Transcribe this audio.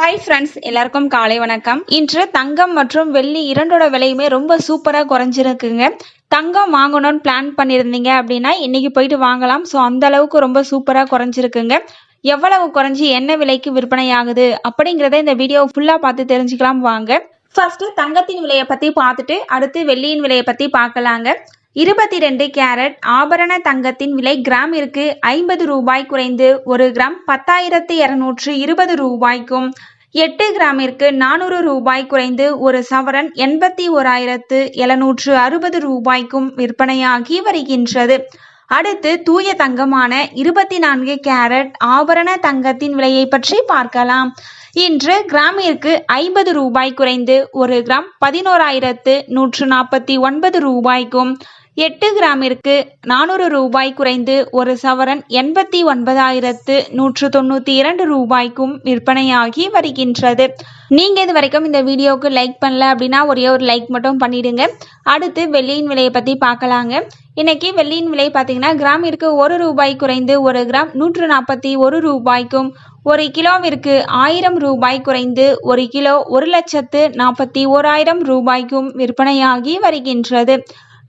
Hi friends எல்லாருக்கும் காலை வணக்கம். இன்று தங்கம் மற்றும் வெள்ளி இரண்டோட விலையுமே ரொம்ப சூப்பராக குறைஞ்சிருக்குங்க. தங்கம் வாங்கணும்னு பிளான் பண்ணியிருந்தீங்க அப்படின்னா இன்னைக்கு போயிட்டு வாங்கலாம். ஸோ அந்த அளவுக்கு ரொம்ப சூப்பராக குறைஞ்சிருக்குங்க. எவ்வளவு குறைஞ்சி என்ன விலைக்கு விற்பனை ஆகுது அப்படிங்கிறத இந்த வீடியோ ஃபுல்லாக பார்த்து தெரிஞ்சுக்கலாம் வாங்க. ஃபர்ஸ்ட் தங்கத்தின் விலையை பற்றி பார்த்துட்டு அடுத்து வெள்ளியின் விலையை பற்றி பார்க்கலாங்க. இருபத்தி ரெண்டு கேரட் ஆபரண தங்கத்தின் விலை கிராமிற்கு ஐம்பது ரூபாய் குறைந்து ஒரு கிராம் பத்தாயிரத்து இருநூற்று இருபது ரூபாய்க்கும். எட்டு கிராமிற்கு நானூறு ரூபாய் குறைந்து ஒரு சவரன் எண்பத்தி ஓராயிரத்து எழுநூற்று அறுபது ரூபாய்க்கும் விற்பனையாகி வருகின்றது. அடுத்து தூய தங்கமான இருபத்தி நான்கு கேரட் ஆபரண தங்கத்தின் விலையை பற்றி பார்க்கலாம். இன்று கிராமிற்கு ஐம்பது ரூபாய் குறைந்து ஒரு கிராம் பதினோராயிரத்து நூற்று நாற்பத்தி ஒன்பது ரூபாய்க்கும். எட்டு கிராமிற்கு நானூறு ரூபாய் குறைந்து ஒரு சவரன் எண்பத்தி ஒன்பதாயிரத்து நூற்று தொண்ணூற்றி இரண்டு ரூபாய்க்கும் விற்பனையாகி வருகின்றது. நீங்கள் இது வரைக்கும் இந்த வீடியோவுக்கு லைக் பண்ணல அப்படின்னா ஒரே ஒரு லைக் மட்டும் பண்ணிடுங்க. அடுத்து வெள்ளியின் விலையை பற்றி பார்க்கலாங்க. இன்னைக்கு வெள்ளியின் விலை பார்த்தீங்கன்னா கிராமிற்கு ஒரு ரூபாய் குறைந்து ஒரு கிராம் நூற்று நாற்பத்தி ஒரு ரூபாய்க்கும் ஒரு கிலோவிற்கு ஆயிரம் ரூபாய் குறைந்து ஒரு கிலோ ஒரு லட்சத்து நாற்பத்தி ஓராயிரம் ரூபாய்க்கும் விற்பனையாகி வருகின்றது.